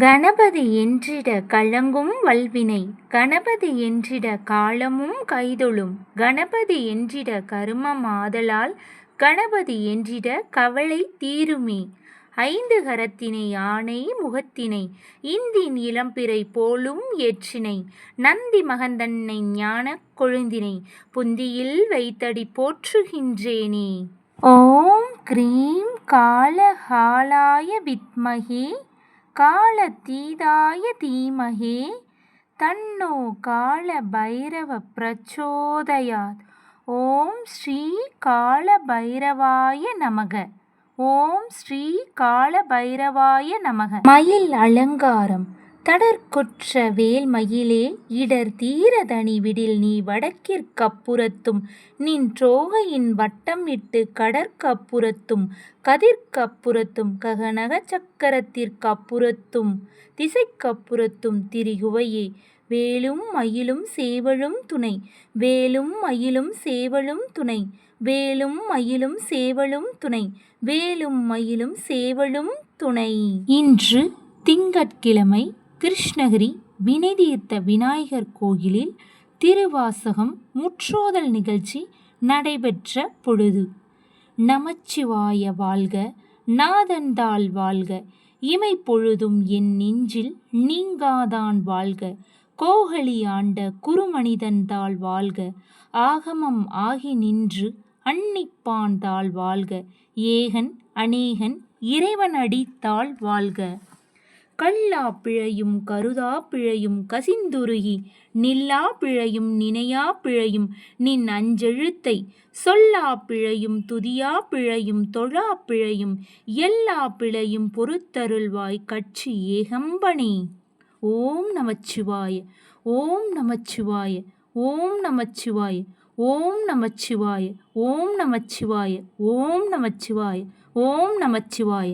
கணபதி என்றிட கலங்கும் வல்வினை கணபதி என்றிட காலமும் கைதொழும் கணபதி என்றிட கருமமாதலால் கணபதி என்றிட கவலை தீருமே. ஐந்து கரத்தினை ஆணை முகத்தினை இந்தின் இளம்பிறை போலும் ஏற்றினை நந்தி மகந்தன்னை ஞானக் கொழுந்தினை புந்தியில் வைத்தடி போற்றுகின்றேனே. ஓம் கிரீம் காலஹாலாய வித்மகி. காலதீதாய தீமகே தன்னோ கால பைரவ பிரச்சோதயாத் ஓம் ஸ்ரீ கால பைரவாய நமக. ஓம் ஸ்ரீ கால பைரவாய நமக. மயில் அலங்காரம். தடர்கொற்ற வேல்மயிலே இடர் தீரதனி விடில் நீ வடக்கிற்கப்புறத்தும் நின் றோகையின் வட்டம் இட்டு கடற்கப்புறத்தும் கதிர்க்கப்புறத்தும் ககனக சக்கரத்திற்கப்புறத்தும் திசைக்கப்புறத்தும் திரிகுவையே. வேலும் மயிலும் சேவலும் துணை வேலும் மயிலும் சேவலும் துணை வேலும் மயிலும் சேவலும் துணை வேலும் மயிலும் சேவலும் துணை. இன்று திங்கட்கிழமை கிருஷ்ணகிரி வினைதீர்த்த விநாயகர் கோயிலில் திருவாசகம் முற்றோதல் நிகழ்ச்சி நடைபெற்ற பொழுது நமச்சிவாய வாழ்க நாதந்தாள் வாழ்க இமை பொழுதும் என் நெஞ்சில் நீங்காதான் வாழ்க கோகலி ஆண்ட குருமனிதன் தாள் வாழ்க ஆகமம் ஆகி நின்று அன்னிப்பான் தாள் வாழ்க ஏகன் அநேகன் இறைவன் அடித்தாள் வாழ்க. கல்லா பிழையும் கருதா பிழையும் கசிந்துருகி நில்லா பிழையும் நினையா பிழையும் நின் அஞ்செழுத்தை சொல்லா பிழையும் துதியா பிழையும் தொழா பிழையும் எல்லா பிழையும் பொறுத்தருள்வாய் கட்சி ஏகம்பனே ஓம் நமச்சிவாய ஓம் நமச்சிவாய ஓம் நமச்சிவாய ஓம் நமச்சிவாய ஓம் நமச்சிவாய ஓம் நமச்சிவாய ஓம் நமச்சிவாய.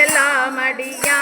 எல்லாம் அடியா